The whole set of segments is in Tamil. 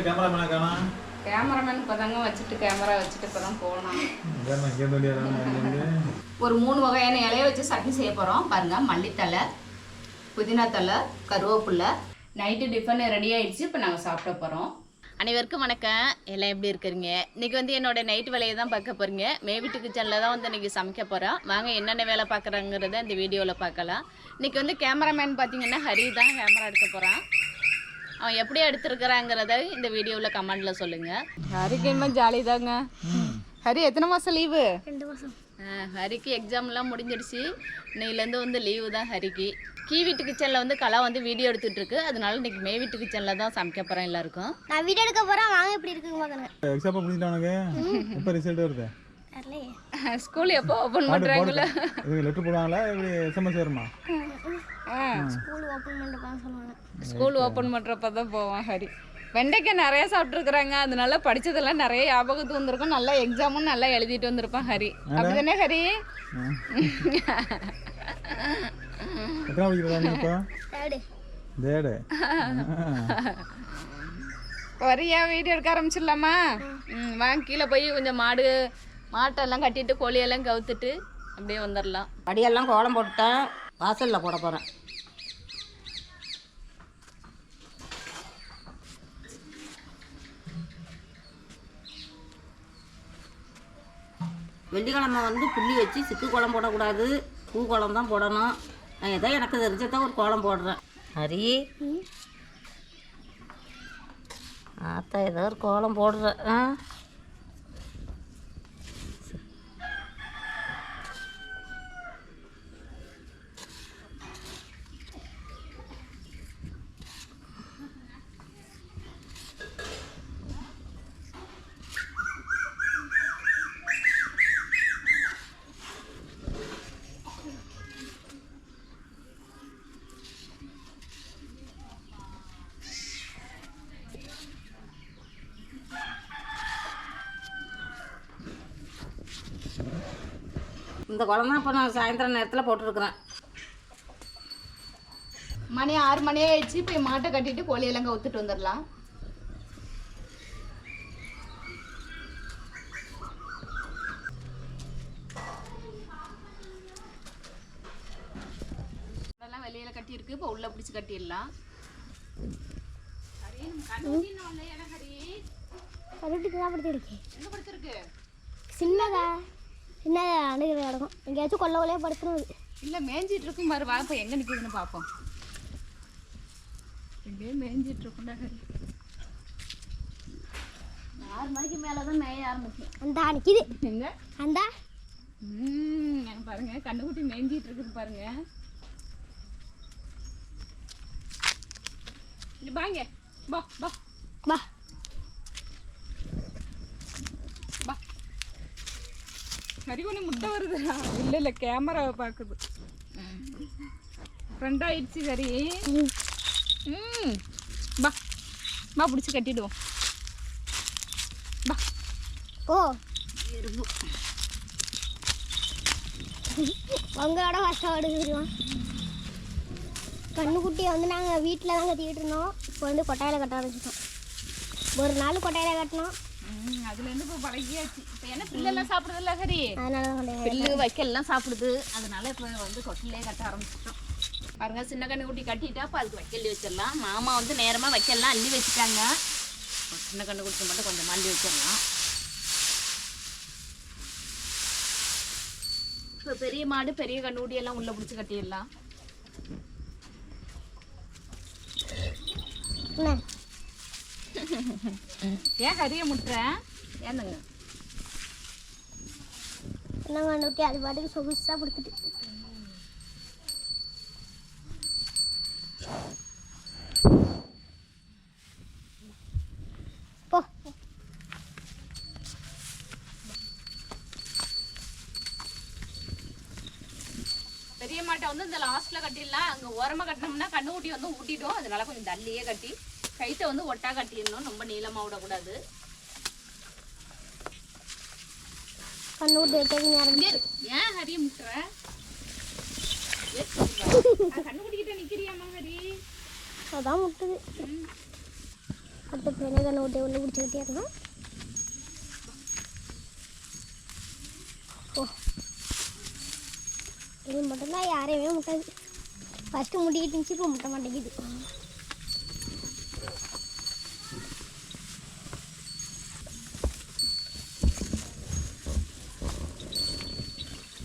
எங்க கேமராமேனை இப்போதாங்க வச்சுட்டு கேமரா வச்சுட்டு இப்போ தான் போகலாம் இதாம்மா, இங்க இருந்து வெளியே வராம இங்க இருந்து. ஒரு மூணு வகையான இலைய வச்சு சட்னி செய்ய போகிறோம் பாருங்கள் மல்லித்தலை புதினா தலை கருவேப்பிலை. நைட்டு டிஃபன் ரெடி ஆயிடுச்சு. இப்போ நாங்கள் சாப்பிட போகிறோம் அனைவருக்கும் வணக்கம். எல்லாம் எப்படி இருக்கிறீங்க? இன்னைக்கு வந்து என்னோட நைட் வேலையை தான் பார்க்க போகிறீங்க மேவிட்டு கிச்சனில் தான் வந்து இன்னைக்கு சமைக்க போகிறோம் வாங்க என்னென்ன வேலை பார்க்குறாங்கிறத இந்த வீடியோவில் பார்க்கலாம். இன்னைக்கு வந்து கேமராமேன் பார்த்தீங்கன்னா ஹரி தான் கேமரா எடுக்க போகிறான் அவன் எப்படி எடுத்திருக்கிறாங்கிறத இந்த வீடியோவில் கமெண்டில் சொல்லுங்கள் ஹரிக்கு என்ன ஜாலி தாங்க ஹரி எத்தனை மாதம் லீவு? ரெண்டு மாதம் ஹரிக்கு எக்ஸாம்லாம் முடிஞ்சிடுச்சு. இன்னையிலேருந்து வந்து லீவு தான் ஹரிக்கு. கீ வீட்டு கிச்சனில் வந்து கலா வந்து வீடியோ எடுத்துட்டு இருக்கு அதனால இன்னைக்கு மே வீட்டு கிச்சனில் தான் சமைக்க போகிறோம் எல்லாருக்கும். நான் வீடியோ எடுக்க போகிறேன் வாங்க எப்படி இருக்குங்க பார்க்கணும் எக்ஸாம் முடிஞ்சிட்டா உனக்கு எப்போ ரிசல்ட் வருது? வரலையே ஸ்கூல் எப்போ பண்ணுறாங்களா போடு இது லெட்டர் போடுவாங்களா? இப்படி எஸ்எம்எஸ் வருமா ஸ்கூல் ஓப்பன் பண்ணிட்டு சொல்லுவாங்க. ஸ்கூல் ஓப்பன் பண்ணுறப்ப தான் போவான் ஹரி. வெண்டைக்காய் நிறைய சாப்பிட்ருக்குறாங்க அதனால படிச்சதெல்லாம் நிறைய ஞாபகத்துக்கு வந்திருக்கும். நல்லா எக்ஸாமும் நல்லா எழுதிட்டு வந்திருப்பான் ஹரி. அப்படிதானே ஹரி? எத்தனை இப்போ? தேடு வரியா வீடியோ எடுக்க ஆரம்பிச்சிடலாமா? வாங்க கீழே போய் கொஞ்சம் மாடு மாட்டெல்லாம் கட்டிட்டு கோழியெல்லாம் கவுத்துட்டு அப்படியே வந்துடலாம் படியெல்லாம் கோலம் போட்டுட்டேன் வாசலில் போட போகிறேன் வெள்ளிக்கிழமை வந்து புள்ளி வச்சு சிக்கு கோலம் போடக்கூடாது. பூ கோலம் தான் போடணும். நான் ஏதோ எனக்கு தெரிஞ்சதான் ஒரு கோலம் போடுறேன். ஹரி? ஆத்தா ஏதோ ஒரு கோலம் போடுறேன் ஆ? இந்த கோலம் தான் இப்போ நான் சாயந்தரம் நேரத்தில் போட்டிருக்கிறேன். மணி ஆறு மணி ஆயிடுச்சு போய் மாட்டை கட்டிட்டு கோழியெல்லாம் கவுத்துட்டு வந்துடலாம். வெளியில கட்டி இருக்கு இப்போ உள்ள பிடிச்சு கட்டிடலாம். சின்னதா. சின்னதா அணுகிற கிடக்கும் எங்கேயாச்சும் கொல்ல கொள்ளையா படுத்துரும் இல்ல மேய்ஞ்சிட்டு இருக்கும் பாரு வா இப்போ எங்க நிக்குதுன்னு பார்ப்போம் எங்கேயோ மேய்ஞ்சிட்டு இருக்கும்டா ஹரி ஆறு மணிக்கு மேலே தான் மேய ஆரம்பிக்கும். அந்த நிற்கிது எங்க? அந்த. ம் பாருங்க. கண்ணுக்குட்டி மேய்ஞ்சிட்டு இருக்குது பாருங்க. வாங்க பா பா. பா. ஹரி ஒன்று முட்டை வருதுடா. இல்லை இல்லை கேமராவை பார்க்குது ஃப்ரெண்ட் ஆயிடுச்சு சரி. ம். பா பா பிடிச்சி கட்டிடுவோம். பா. ஓ உங்களோட ஃபஸ்ட்டாக எடுத்துருவோம் கண்ணுக்குட்டியை வந்து நாங்கள் வீட்டில் தான் கட்டிக்கிட்டு இருந்தோம். இப்போ வந்து கொட்டாயில் கட்ட ஆரம்பிச்சிட்டோம். ஒரு நாள் கொட்டாயில் கட்டினோம். ம் அதுலேருந்து இப்போ பழகியாச்சு. இப்போ என்ன அதனால தான் கொட்டாயில் பில்லு வைக்கல்லாம் சாப்பிடுது. அதனால இப்போ வந்து தொட்டிலே கட்ட ஆரம்பிச்சிட்டோம். பாருங்க சின்ன கண்ணு குட்டி கட்டிட்டா இப்போ அதுக்கு வைக்கல் வச்சிடலாம். மாமா வந்து நேரமாக வைக்கலாம் அள்ளி வச்சுட்டாங்க. சின்ன கண்ணு குட்டி மட்டும் கொஞ்சம் அள்ளி வச்சிடலாம். இப்போ பெரிய மாடு பெரிய கண்ணுக்குட்டி எல்லாம் உள்ள பிடிச்சி கட்டிடலாம். ஏன் கறியை முட்டுறேன் ஏந்துங்க என்ன அது பாட்டுக்கு சொகுசாக படுத்துட்டு போ. பெரிய மாட்டை வந்து இந்த லாஸ்ட்டில் கட்டிடலாம். அங்கே ஓரமாக கட்டினோம்னா கண்ணுக்குட்டி வந்து ஊட்டிடும். அதனால கொஞ்சம் தள்ளியே கட்டி. கைத்தை வந்து ஒட்டா கட்டிடணும். ரொம்ப நீளமாக விடக்கூடாது. ஏன் ஹரிய முட்டுற? கண்ணுக்குட்டிக்கிட்ட நிற்கிறியாம்மா ஹரி. அதான் முட்டுது. அடுத்த பெண்ணை ஒட்டை ஒன்று பிடிச்சிக்கிட்டே இருக்கணும் ஓ. இது மட்டும்தான் யாரையுமே முட்டாது. ஃபஸ்ட்டு முட்டிக்கிட்டு இருந்துச்சு இப்போ முட்ட மாட்டேங்குது.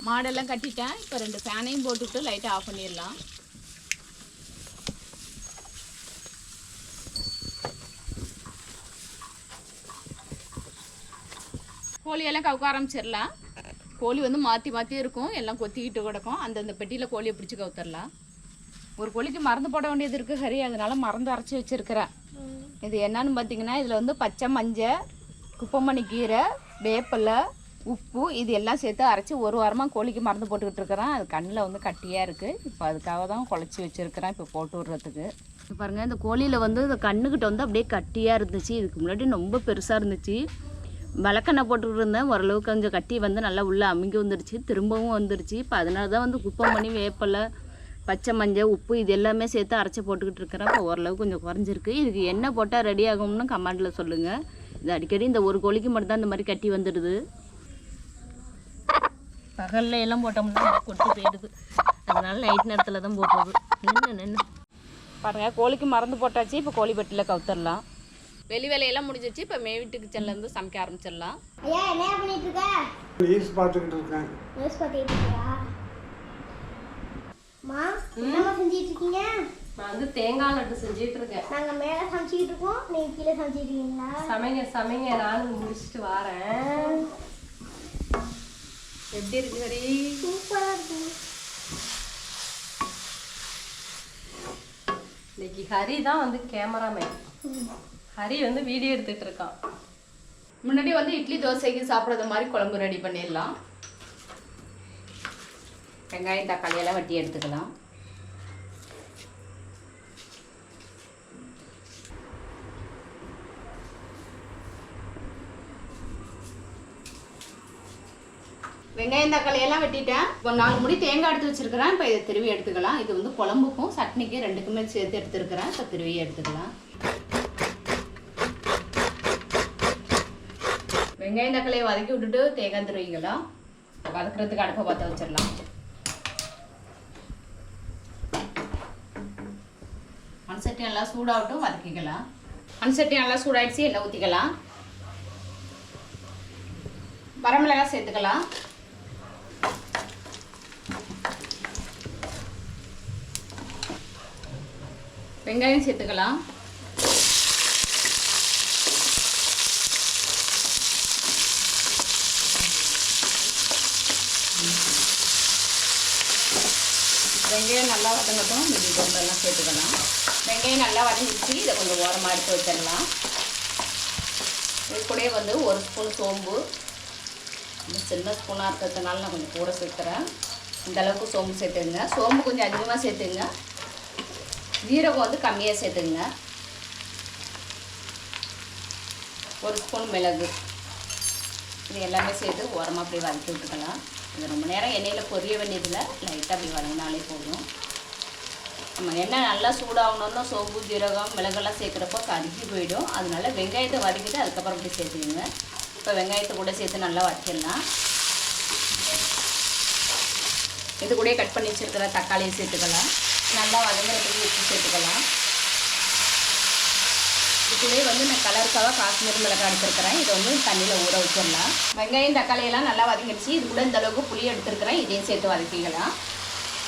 மாடெல்லாம் கட்டிட்டேன். இப்போ ரெண்டு ஃபேனையும் போட்டுவிட்டு லைட்டை ஆஃப் பண்ணிடலாம். கோழியெல்லாம் கவுக்க ஆரம்பிச்சிடலாம். கோழி வந்து மாற்றி மாற்றி இருக்கும். எல்லாம் கொத்திக்கிட்டு கிடக்கும். அந்தந்த பெட்டியில் கோழியை பிடிச்சி கவுத்தரலாம். ஒரு கோழிக்கு மருந்து போட வேண்டியது இருக்குது ஹரி. அதனால மருந்து அரைச்சி வச்சிருக்கிறேன். இது என்னன்னு பார்த்தீங்கன்னா இதில் வந்து பச்சை மஞ்சள் குப்பமணி கீரை வேப்பிலை உப்பு இது எல்லாம் சேர்த்து அரைச்சி ஒரு வாரமாக கோழிக்கு மருந்து போட்டுக்கிட்டு இருக்கிறேன். அது கண்ணில் வந்து கட்டியாக இருக்குது இப்போ அதுக்காக தான் குழச்சி வச்சுருக்கிறேன் இப்போ போட்டு விடுறதுக்கு. இப்போ பாருங்கள் இந்த கோழியில் வந்து இந்த கண்ணுக்கிட்ட வந்து அப்படியே கட்டியாக இருந்துச்சு. இதுக்கு முன்னாடி ரொம்ப பெருசாக இருந்துச்சு. விளக்கெண்ணெய் போட்டுக்கிட்டு இருந்தேன். ஓரளவுக்கு கொஞ்சம் கட்டி வந்து நல்லா உள்ளே அமுங்கி வந்துருச்சு. திரும்பவும் வந்துருச்சு. இப்போ அதனால தான் வந்து குப்பமணி வேப்பிலை பச்சை மஞ்சள் உப்பு இது எல்லாமே சேர்த்து அரைச்சி போட்டுக்கிட்டு இருக்கிறேன். இப்போ ஓரளவுக்கு கொஞ்சம் குறைஞ்சிருக்கு. இதுக்கு என்ன போட்டால் ரெடி ஆகும்னு கமெண்டில் சொல்லுங்கள் இது அடிக்கடி இந்த ஒரு கோழிக்கு மட்டும்தான் இந்த மாதிரி கட்டி வந்துடுது. பகலில் எல்லாம் போட்டோம்னா கொட்டு போயிடுது. அதனால நைட் நேரத்தில் தான் போடுறது நின்று நின்று பாருங்கள் கோழிக்கு மருந்து போட்டாச்சு இப்போ கோழி பெட்டியில் கவுத்தரலாம். வெளி வேலையெல்லாம் முடிஞ்சிச்சு இப்போ மேவீட்டு கிச்சன்லேருந்து சமைக்க ஆரம்பிச்சிடலாம். ஐயா என்ன பண்ணிட்டு இருக்க? நியூஸ் பார்த்துக்கிட்டு இருக்கேன். நியூஸ் பார்த்துக்கிட்டு இருக்கியா? மா என்னம்மா செஞ்சிட்டு இருக்கீங்க? நான் வந்து தேங்காய் லட்டு செஞ்சுட்டு இருக்கேன். நாங்க மேல சமைச்சிக்கிட்டு இருக்கோம் நீங்க கீழே சமைச்சிட்டு இருக்கீங்களா? சமைங்க சமைங்க. நானும் முடிச்சுட்டு வரேன். எப்படி இருக்கு ஹரி சூப்பராக இருக்கு. இன்னைக்கு ஹரி தான் வந்து கேமராமேன். ஹரி வந்து வீடியோ எடுத்துட்டு இருக்கான். முன்னாடி வந்து இட்லி தோசைக்கு சாப்பிட்றது மாதிரி குழம்பு ரெடி பண்ணிடலாம். வெங்காயம் தக்காளியெல்லாம் வட்டி எடுத்துக்கலாம். வெங்காயம் தக்காளி எல்லாம் வெட்டிட்டேன். இப்போ நாலு முடி தேங்காய் எடுத்து வச்சிருக்கிறேன். இப்போ இதை திருவி எடுத்துக்கலாம். இது வந்து குழம்புக்கும் சட்னிக்கும் ரெண்டுக்குமே சேர்த்து எடுத்துருக்கிறேன். இப்போ திருவி எடுத்துக்கலாம். வெங்காயம் தக்காளியை வதக்கி விட்டுட்டு தேங்காய் திருவிக்கலாம். வதக்குறதுக்கு அடுப்பை பற்ற வச்சிடலாம். மண்சட்டி நல்லா சூடாகட்டும் வதக்கிக்கலாம். மண்சட்டி நல்லா சூடாயிடுச்சு எண்ணெய் ஊற்றிக்கலாம் வரமிளகாய் சேர்த்துக்கலாம். வெங்காயம் சேர்த்துக்கலாம். வெங்காயம் நல்லா வதங்கட்டும். இது கொண்டெல்லாம் சேர்த்துக்கலாம். வெங்காயம் நல்லா வதங்கிடுச்சு. இதை கொஞ்சம் ஓரமாக எடுத்து வச்சிடலாம். இது கூடயே வந்து ஒரு ஸ்பூன் சோம்பு. சின்ன ஸ்பூனாக இருக்கிறதுனால நான் கொஞ்சம் கூட சேர்த்துறேன். இந்த அளவுக்கு சோம்பு சேர்த்துங்க சோம்பு கொஞ்சம் அதிகமாக சேர்த்துங்க ஜீரகம் வந்து கம்மியாக சேர்த்துங்க. ஒரு ஸ்பூன் மிளகு. இது எல்லாமே சேர்த்து உரமாக அப்படியே வதக்கி விட்டுக்கலாம். இது ரொம்ப நேரம் எண்ணெயில் பொரிய வேண்டியதில்லை. லைட்டாக அப்படி வதங்கினாலே போதும். நம்ம எண்ணெய் நல்லா சூடாகணுன்னா சோம்பு ஜீரகம் மிளகெல்லாம் சேர்க்குறப்போ கருகி போயிடும். அதனால வெங்காயத்தை வதக்கிட்டு அதுக்கப்புறம் அப்படி சேர்த்துக்கோங்க. இப்போ வெங்காயத்தை கூட சேர்த்து நல்லா வதக்கிடலாம். இது கூட கட் பண்ணி வச்சுருக்கிற தக்காளியை சேர்த்துக்கலாம். நல்லா வதங்குறதுக்கு உப்பு சேர்த்துக்கலாம். இது வந்து நான் கலருக்காக காஷ்மீர் மிளகாய் எடுத்துருக்கிறேன். இதை வந்து தண்ணியில் ஊற வச்சிடலாம். வெங்காயம் தக்காளியெல்லாம் நல்லா வதங்கிடுச்சு. இது கூட இந்த அளவுக்கு புளி எடுத்துருக்கிறேன். இதையும் சேர்த்து வதக்கிக்கலாம்.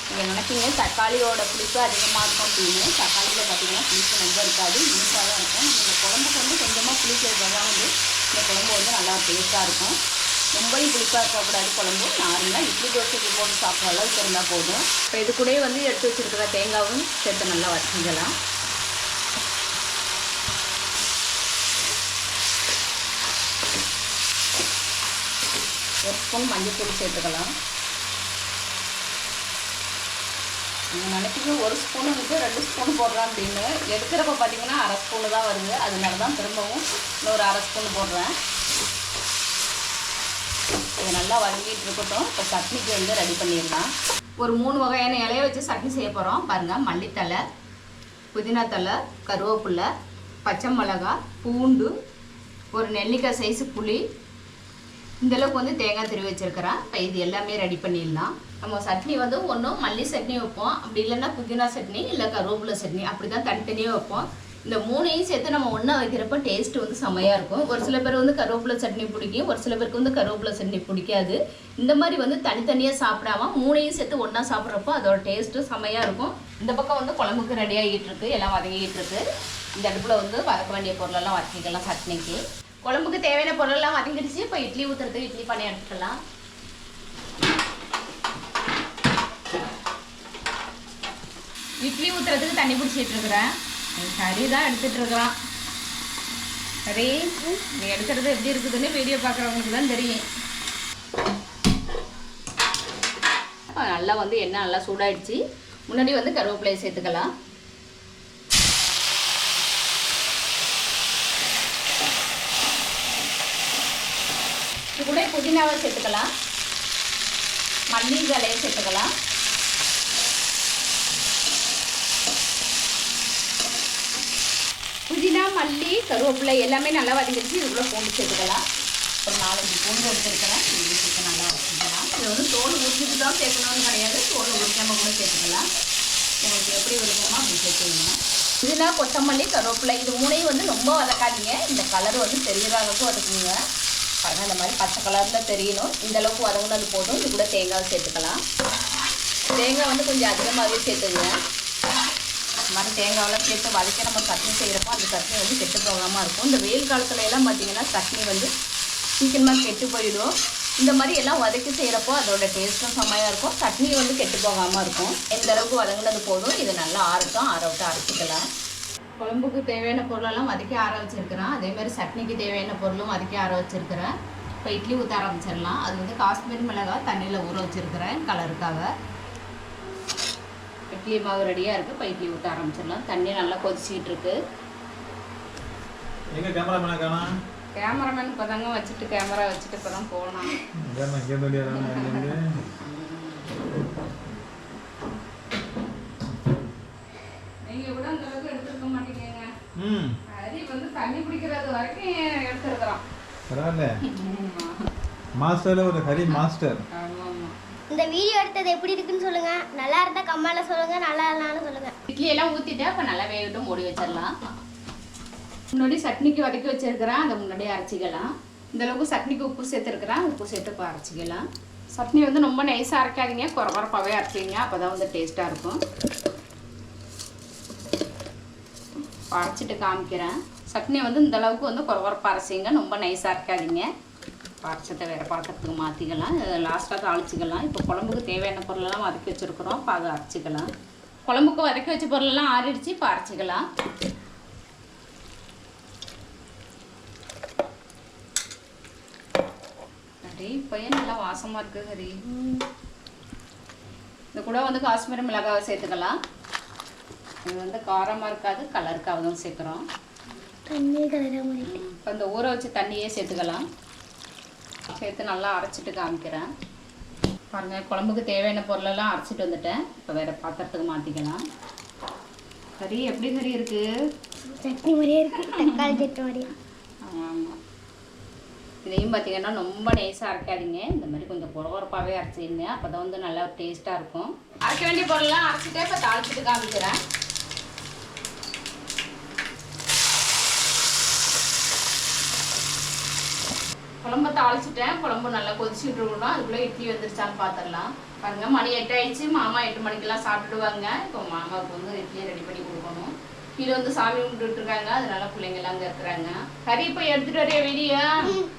நீங்கள் நினைப்பீங்க தக்காளியோட புளிப்பு அதிகமாக இருக்கும் அப்படின்னு. தக்காளியில் பார்த்தீங்கன்னா புளிப்பு ரொம்ப இருக்காது. இனிப்பாக தான் இருக்கும். நம்ம குழம்புக்கு வந்து கொஞ்சமாக புளி சேர்த்தா தான் வந்து இந்த குழம்பு வந்து நல்லா டேஸ்ட்டாக இருக்கும். ரொம்பவும் புளிப்பாக இருக்கக்கூடாது குழம்பு. நார்மலாக இட்லி தோசைக்கு போட்டு சாப்பிட்ற அளவுக்கு இருந்தால் போதும். இப்போ இது கூடயே வந்து எடுத்து வச்சிருக்கிற தேங்காவும் சேர்த்து நல்லா வச்சுக்கலாம் ஒரு ஸ்பூன் மஞ்சள்தூள் சேர்த்துக்கலாம். நீங்கள் நினைக்கிறது ஒரு ஸ்பூன் இருக்கு ரெண்டு ஸ்பூன் போடுறேன் அப்படின்னு. எடுக்கிறப்ப பார்த்தீங்கன்னா அரை ஸ்பூனு தான் வருது. அதனால தான் திரும்பவும் இன்னொரு அரை ஸ்பூன் போடுறேன். இது நல்லா வதங்கிட்டு இருக்கட்டும். இப்போ சட்னிக்கு வந்து ரெடி பண்ணிடலாம். ஒரு மூணு வகையான இலைய வச்சு சட்னி செய்ய போகிறோம் பாருங்கள் மல்லித்தலை புதினா தலை கருவேப்பிலை பச்சை மிளகா பூண்டு ஒரு நெல்லிக்காய் சைஸு புளி. இந்த அளவுக்கு வந்து தேங்காய் திருவி வச்சிருக்கிறேன். இப்போ இது எல்லாமே ரெடி பண்ணிடலாம். நம்ம சட்னி வந்து ஒன்றும் மல்லி சட்னி வைப்போம். அப்படி இல்லைன்னா புதினா சட்னி இல்லை கருவேப்பிலை சட்னி. அப்படி தான் தனித்தனியாக வைப்போம். இந்த மூணையும் சேர்த்து நம்ம ஒன்றா வைக்கிறப்ப டேஸ்ட் வந்து செமையாக இருக்கும். ஒரு சில பேர் வந்து கருவேப்பிலை சட்னி பிடிக்கும். ஒரு சில பேருக்கு வந்து கருவேப்பிலை சட்னி பிடிக்காது. இந்த மாதிரி வந்து தனித்தனியாக சாப்பிடாம மூணையும் சேர்த்து ஒன்றா சாப்பிட்றப்போ அதோட டேஸ்ட்டும் செமையாக இருக்கும். இந்த பக்கம் வந்து குழம்புக்கு ரெடியாகிட்டு இருக்கு எல்லாம் வதங்கிட்டு இருக்கு இந்த அடுப்பில் வந்து வதக்க வேண்டிய பொருளெல்லாம் வதக்கிக்கலாம் சட்னிக்கு. குழம்புக்கு தேவையான பொருளெல்லாம் வதங்கிடுச்சு. இப்போ இட்லி ஊற்றுறதுக்கு இட்லி பண்ணி எடுத்துக்கலாம். இட்லி ஊற்றுறதுக்கு தண்ணி பிடிச்சிட்டு இருக்கிறேன் கறி தான் எடுத்துட்டு இருக்கலாம். கறி நீ எடுக்கிறது எப்படி இருக்குதுன்னு வீடியோ பார்க்குறவங்களுக்கு தான் தெரியும். நல்லா வந்து எண்ணெய் நல்லா சூடாயிடுச்சு. முன்னாடி வந்து கருவேப்பிலையை சேர்த்துக்கலாம். இது கூட புதினாவை சேர்த்துக்கலாம். மல்லி இலையை சேர்த்துக்கலாம் புதினா மல்லி கருவேப்பிலை எல்லாமே நல்லா வதங்கிடுச்சு. இதுக்குள்ளே பூண்டு சேர்த்துக்கலாம். ஒரு நாலஞ்சு பூண்டு எடுத்துருக்கிறேன். இது சேர்த்து நல்லா வச்சுக்கலாம் இது வந்து தோல் உரிச்சிட்டு தான் சேர்க்கணும்னு கிடையாது. தோல் உரிக்காம கூட சேர்த்துக்கலாம். உங்களுக்கு எப்படி விருப்பமோ அப்படி சேர்த்துக்கணும் இதுனா கொத்தமல்லி கருவேப்பிலை இது மூணையும் வந்து ரொம்ப வதக்காதீங்க. இந்த கலர் வந்து தெரிகிற அளவுக்கு வதக்குங்க. பாருங்க இந்த மாதிரி பச்சை கலரில் தெரியணும். இந்த அளவுக்கு வதங்கினது போதும். இது கூட தேங்காய் சேர்த்துக்கலாம். தேங்காய் வந்து கொஞ்சம் அதிகமாகவே சேர்த்துங்க அது மாதிரி தேங்காயெல்லாம் சேர்த்து வதக்கி நம்ம சட்னி செய்கிறப்போ அந்த சட்னி வந்து கெட்டு போகாமல் இருக்கும். இந்த வெயில் காலத்துல எல்லாம் பார்த்தீங்கன்னா சட்னி வந்து சீக்கிரமாக கெட்டு போயிடும். இந்த மாதிரி எல்லாம் வதக்கி செய்கிறப்போ அதோட டேஸ்ட்டும் செம்மையாக இருக்கும். சட்னி வந்து கெட்டு போகாமல் இருக்கும். எந்த அளவுக்கு வதங்கினது போதும். இது நல்லா ஆறட்டும். ஆற விட்டு அரைச்சிக்கலாம். குழம்புக்கு தேவையான பொருளெல்லாம் வதக்கி ஆற வச்சிருக்கிறேன். அதே மாதிரி சட்னிக்கு தேவையான பொருளும் வதக்கி ஆற வச்சிருக்கிறேன். இப்போ இட்லி ஊற்ற ஆரம்பிச்சிடலாம். அது வந்து காஷ்மீர் மிளகாய் தண்ணியில் ஊற வச்சிருக்கிறேன். கலருக்காக இட்லி மாவு ரெடியாக இருக்குது இப்போ இட்லி ஊற்ற ஆரம்பிச்சிடலாம். தண்ணி நல்லா கொதிச்சிட்டு இருக்கு. எங்க கேமராமேனா காணா கேமராமேன் இப்போ தாங்க வச்சுட்டு கேமரா வச்சுட்டு இப்போ தான் போனான். நீங்கள் கூட அந்த அளவுக்கு எடுத்துருக்க மாட்டீங்க ம். ஹரி வந்து தண்ணி குடிக்கிறது வரைக்கும் எடுத்துருக்குறான். பரவாயில்ல. மாஸ்டர்ல ஒரு ஹரி மாஸ்டர். இந்த வீடியோ எடுத்தது எப்படி இருக்குன்னு சொல்லுங்க. நல்லா இருந்தா கம்மால சொல்லுங்க நல்லா இல்லைனாலும் சொல்லுங்க. இட்லி எல்லாம் ஊத்திட்டு அப்போ நல்லா வேகட்டும் மூடி வச்சிடலாம். முன்னாடி சட்னிக்கு வதக்கி வச்சிருக்கிறேன் அதை முன்னாடியே அரைச்சிக்கலாம். இந்த அளவுக்கு சட்னிக்கு உப்பு சேர்த்துருக்கிறேன். உப்பு சேர்த்து இப்போ அரைச்சிக்கலாம். சட்னி வந்து ரொம்ப நைஸாக அரைக்காதீங்க. குறை குறப்பாகவே அரைச்சிங்க அப்போ தான் வந்து டேஸ்ட்டாக இருக்கும் அரைச்சிட்டு காமிக்கிறேன். சட்னி வந்து இந்த அளவுக்கு வந்து குறை குறப்பாக அரைச்சிங்க. ரொம்ப நைஸாக அரைக்காதீங்க. அரைச்சதை வேறு பாத்திரத்துக்கு மாற்றிக்கலாம் லாஸ்ட்டாக தாளிச்சிக்கலாம். இப்போ குழம்புக்கு தேவையான பொருளெல்லாம் வதக்கி வச்சுருக்குறோம். இப்போ அதை அரைச்சிக்கலாம். குழம்புக்கு வதக்கி வச்ச பொருளெல்லாம் ஆறிடுச்சு. இப்போ அரைச்சிக்கலாம். ஹரி இப்போயே நல்லா வாசமாக இருக்கு ஹரி? இது கூட வந்து காஷ்மீர் மிளகாவை சேர்த்துக்கலாம். இது வந்து காரமாக இருக்காது கலருக்காக தான் சேர்க்குறோம். இப்போ இந்த ஊற வச்ச தண்ணியே சேர்த்துக்கலாம். சேர்த்து நல்லா அரைச்சிட்டு காமிக்கிறேன். பாருங்கள் குழம்புக்கு தேவையான பொருளெல்லாம் அரைச்சிட்டு வந்துட்டேன். இப்போ வேறு பாத்திரத்துக்கு மாற்றிக்கலாம் கறி எப்படி கறி இருக்குது சட்னி மாதிரியே இருக்கு. தக்காளி சட்னி மாதிரியே. ஆமாம் இதையும் பார்த்தீங்கன்னா ரொம்ப நைஸாக அரைக்காதீங்க. இந்த மாதிரி கொஞ்சம் குறகுறப்பாகவே அரைச்சிங்க அப்போ தான் வந்து நல்லா டேஸ்ட்டாக இருக்கும். அரைக்க வேண்டிய பொருள்லாம் அரைச்சிட்டே இப்போ தாளிச்சிட்டு காமிக்கிறேன். குழம்ப தாளிச்சிட்டேன் குழம்பு நல்லா கொதிச்சுட்டு இருக்கணும். அதுக்குள்ளே இட்லி வந்துருச்சான்னு பார்த்துடலாம் பாருங்க மணி எட்டு ஆயிடுச்சு. மாமா எட்டு மணிக்கெல்லாம் சாப்பிட்டுடுவாங்க. இப்போ மாமாவுக்கு வந்து இட்லி ரெடி பண்ணி கொடுக்கணும். கீழே வந்து சாமி கும்பிட்டுட்டு இருக்காங்க. அதனால பிள்ளைங்க எல்லாம் அங்கே இருக்கிறாங்க. கறி போய் எடுத்துட்டு வரையா வெளியே?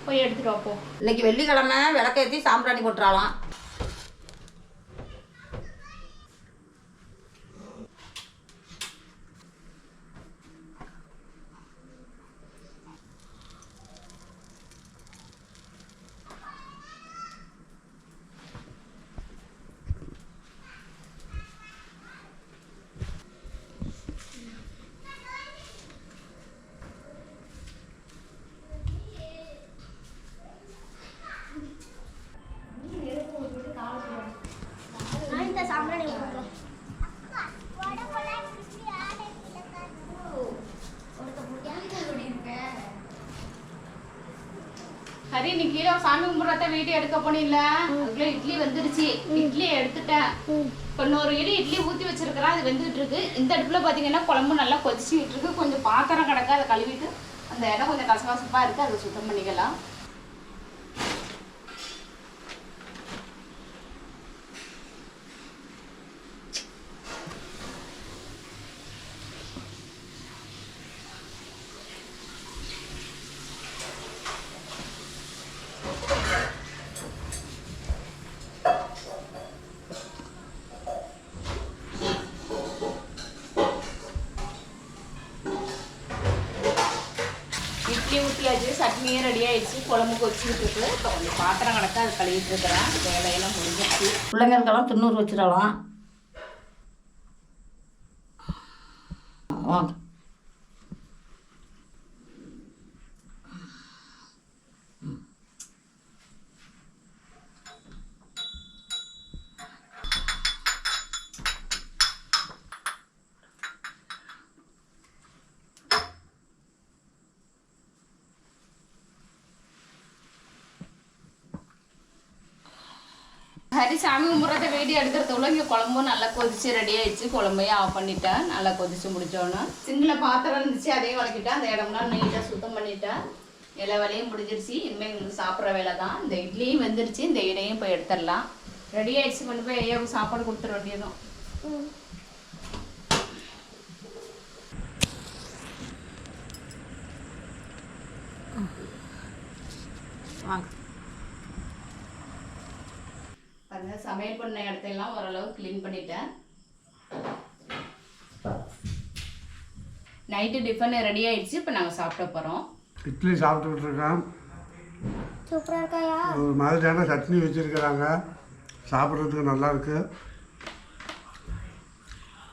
போய் எடுத்துட்டு வா போ. இன்னைக்கு வெள்ளிக்கிழமை விளக்கேற்றி சாம்பிராணி போட்டுறாலாம் இன்னைக்கு நீ கீழே சாமி கும்பிட்றத வீடியோ எடுக்க போனில்ல அதுக்குள்ள இட்லி வந்துருச்சு. இட்லி எடுத்துட்டேன். இப்போ இன்னொரு இடி இட்லி ஊற்றி வச்சிருக்கிறேன். அது வெந்துட்டு இருக்கு. இந்த அடுப்பில் பார்த்தீங்கன்னா குழம்பு நல்லா கொதிச்சுட்டு இருக்கு. கொஞ்சம் பாத்திரம் கிடக்க. அதை கழுவிட்டு அந்த இடம் கொஞ்சம் கசகசப்பாக இருக்கு. அதை சுத்தம் பண்ணிக்கலாம். இட்லி ஊற்றியாச்சு சட்னியும் ரெடி ஆயிடுச்சு. குழம்பு கொதிச்சுட்டு இருக்கு இப்போ கொஞ்சம் பாத்திரம் கிடக்கு அது கழுவிட்டு இருக்கிறேன். வேலையெல்லாம் முடிஞ்சிருச்சு. பிள்ளைங்களுக்கெல்லாம் தின்னூறு வச்சிடலாம் வாங்க ஹரி சாமி கும்பிட்றத வீடியோ எடுக்கிறதுக்குள்ள இங்கே குழம்பும் நல்லா கொதிச்சு ரெடி ஆயிடுச்சு. குழம்பையும் ஆஃப் பண்ணிட்டேன். நல்லா கொதிச்சு முடிச்சோன்னு. சிங்கில் பாத்திரம் இருந்துச்சு அதையும் வளர்க்கிட்டேன் அந்த இடம்லாம் நீட்டாக சுத்தம் பண்ணிட்டேன். எல்லா வேலையும் முடிஞ்சிருச்சு. இனிமேல் எங்களுக்கு சாப்பிட்ற வேலை தான். இந்த இட்லியும் வெந்துருச்சு. இந்த இடையும் போய் எடுத்துடலாம். ரெடி ஆயிடுச்சு. கொண்டு போய் ஐயாவுக்கு சாப்பாடு கொடுத்துட வேண்டியதும் வாங்க பாருங்க சமையல் பண்ண இடத்தையெல்லாம் ஓரளவு க்ளீன் பண்ணிட்டேன். நைட்டு டிஃபன் ரெடி ஆயிடுச்சு இப்போ நாங்கள் சாப்பிட போகிறோம் இட்லி சாப்பிட்டுக்கிட்டு சூப்பராக இருக்காயா? ஒரு மாதிரியான சட்னி வச்சுருக்கிறாங்க. சாப்பிட்றதுக்கு நல்லா இருக்கு.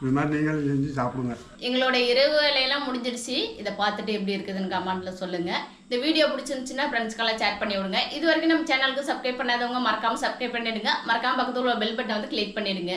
இது மாதிரி நீங்களும் செஞ்சு சாப்பிடுங்க. எங்களோட இரவு வேலையெல்லாம் முடிஞ்சிருச்சு இதை பார்த்துட்டு எப்படி இருக்குதுன்னு கமெண்ட்ல சொல்லுங்க. இந்த வீடியோ பிடிச்சிருந்துச்சுன்னா ஃப்ரெண்ட்ஸ்க்கெல்லாம் ஷேர் பண்ணி விடுங்க. இது வரைக்கும் நம்ம சேனலுக்கு சப்ஸ்கிரைப் பண்ணாதவங்க மறக்காம சப்ஸ்கிரைப் பண்ணிடுங்க. மறக்காம பக்கத்தில் உள்ள பெல் பட்டனை வந்து கிளிக் பண்ணிடுங்க.